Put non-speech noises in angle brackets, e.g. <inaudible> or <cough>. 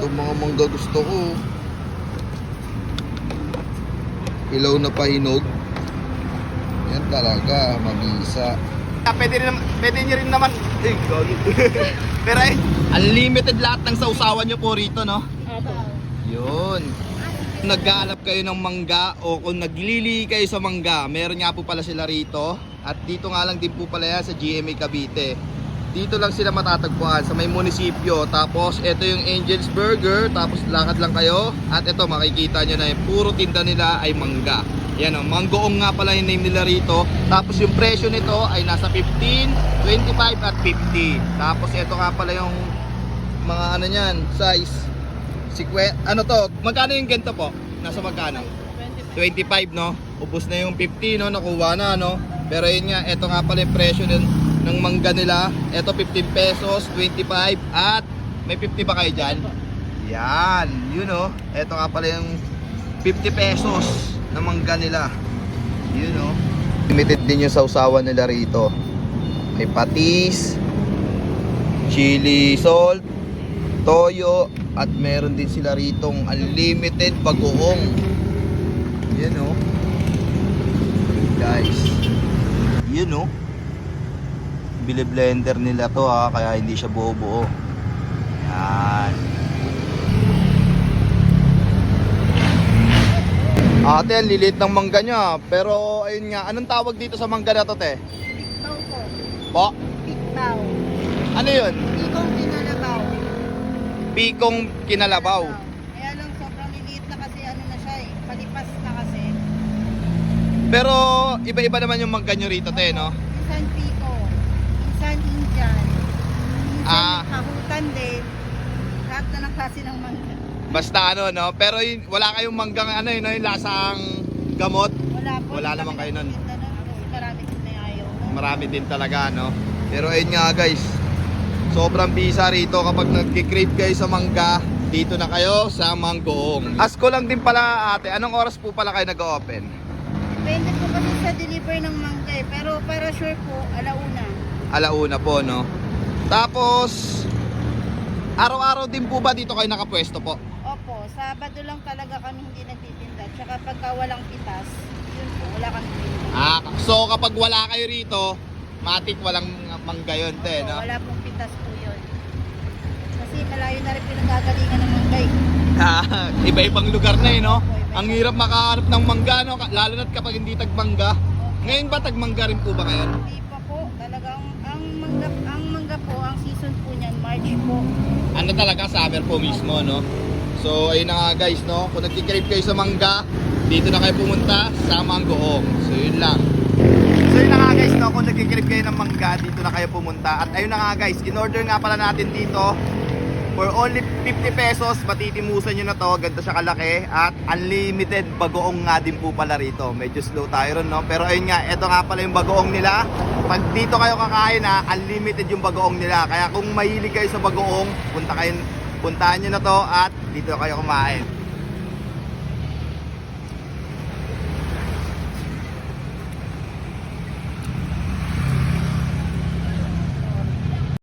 Ito mga mangga gusto ko. Ilaw na pahinog. Yan talaga, mabisa. Ah, pwede, rin, pwede nyo rin naman. Eh. <laughs> Pero eh, unlimited lahat ng sausawan nyo po rito, no? Yun. Naghahanap kayo ng mangga o kung naglili kayo sa mangga, meron nga po pala sila rito. At dito nga lang din po pala yan sa GMA Cavite. Dito lang sila matatagpuan sa may munisipyo. Tapos ito yung Angel's Burger. Tapos lakad lang kayo. At ito makikita nyo na yung puro tinda nila ay mangga. Yan o, manggoong nga pala yung name nila rito. Tapos yung presyo nito ay nasa 15, 25 at 50. Tapos ito nga pala yung mga ano niyan, size. Sikwe, ano to? Magkano yung ganito po? Nasa magkano? 25 no? Ubus na yung 50 no? Nakuha na no? Pero yun nga, ito nga pala yung presyo ng, ng mangga nila. Ito 15 pesos, 25 at may 50 ba kayo dyan? Yan, yun no? Ito nga pala yung 50 pesos na mangga nila. Yun no? Limited din yung sausawan nila rito. May patis, chili salt, toyo, at meron din sila ritong unlimited bagoong. Yan o. Guys. Yun o. Bili blender nila to ha, kaya hindi siya buo-buo. Yan. Ate, ang lilit ng mangga niya. Pero ayun nga, anong tawag dito sa mangga na to, te? Piktaw po. Po? Piktaw. Ano yun? Ikong pinalabaw. Pikong kinalabaw. Kaya lang sobrang liliit na kasi ano na siya eh. Palipas na kasi. Pero iba-iba naman yung mangga nyo rito, te, no? Minsan piko. Indian. Minsan Ah. kahutan din. Lahat na ng klase ng mangga. Basta ano, no? Pero yun, wala kayong manggang ano yun, no? yung lasang gamot. Wala po. Wala naman kayo nun. nun Kasi marami din na ayaw. Marami din talaga, no? Pero ayun nga, guys. Sobrang bisa rito kapag nagkikrave kayo sa mangga. Dito na kayo sa Manggoong. Asko lang din pala, ate. Anong oras po pala kayo nag-open? Depende po kasi sa deliver ng mangga eh. Pero para sure po, alauna. Alauna po, no? Tapos, araw-araw din po ba dito kayo nakapwesto po? Opo, Sabado lang talaga kami hindi nagtitinda. Tsaka pagka walang pitas, yun po, wala kami tinda. Ah, so kapag wala kayo rito, matik walang mangga yun, te, no? Wala pong pitas po yun. Kasi malayo na rin pinagagalingan ng manggay. <laughs> Ah, Iba-ibang lugar na eh, no? Opo. Ang hirap makahanap ng mangga, no? Lalo na't kapag hindi tagmangga. Ngayon ba tagmangga rin po ba ngayon? Hindi pa po, talagang ang mangga, ang mangga po, ang season po niyan, March po. Ano talaga, summer po mismo, no? So, ayun na nga guys, no? Kung nagkikrave kayo sa mangga, dito na kayo pumunta sa Manggoong. So, yun lang. So, yun na nga guys, no? Kung nagkikrave kayo ng mangga, dito na kayo pumunta. At ayun na nga guys, in-order nga pala natin dito For only 50 pesos, matitimusan nyo na to. Ganda siya kalaki. At unlimited bagoong nga din po pala rito. Medyo slow tayo ron, no? Pero ayun nga, ito nga pala yung bagoong nila. Pag dito kayo kakain, ha, unlimited yung bagoong nila. Kaya kung mahilig kayo sa bagoong, punta kayo, puntahan nyo na to at dito kayo kumain.